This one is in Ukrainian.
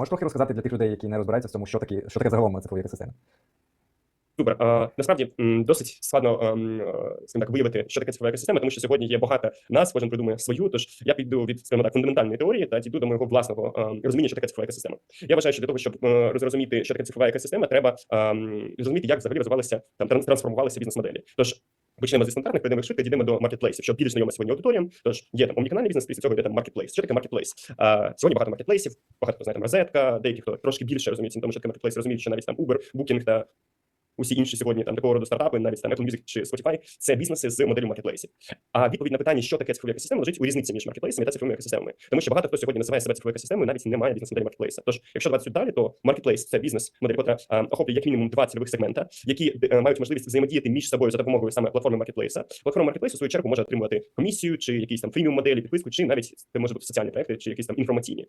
Можеш трохи розказати для тих людей, які не розбираються в цьому, що таке, що таке загалом цифрові екосистеми? Супер. А, насправді досить складно ем, е, так виявити, що таке цифрова екосистема, тому що сьогодні є багато нас, кожен придумує свою. Тож я піду від скажімо так фундаментальної теорії та дійду до моєго власного ем, розуміння, що таке цифрова екосистема. Я вважаю, що для того, щоб е, що таке цифрова екосистема, треба ем, зрозуміти, як взагалі розвивалися там трансформувалися бізнес-моделі. Тож Почнемо зі стандартних, прийдемо швидко, дійдемо до маркетплейсів, щоб більш знайома сьогодні аудиторіям. Тож є там омніканальний бізнес, після цього йде там маркетплейс. Що таке маркетплейс? А, сьогодні багато маркетплейсів, багато хто знає там розетка, деякі хто трошки більше розуміється тому, що таке маркетплейс, розуміють, що навіть там Uber, Booking та усі інші сьогодні там такого роду стартапи, навіть там Apple Music чи Spotify, це бізнеси з моделлю маркетплейсів. А відповідь на питання, що таке цифрова екосистема, лежить у різниці між маркетплейсами та цифровими екосистемами. Тому що багато хто сьогодні називає себе цифровою екосистемою, навіть не має бізнес-моделі маркетплейса. Тож, якщо давати далі, то маркетплейс це бізнес-модель, яка е, охоплює як мінімум два цільових сегмента, які е, мають можливість взаємодіяти між собою за допомогою саме платформи маркетплейса. Платформа маркетплейсу, в свою чергу, може отримувати комісію, чи якісь там фріміум моделі, підписку, чи навіть це може бути соціальні проекти, чи якісь там інформаційні.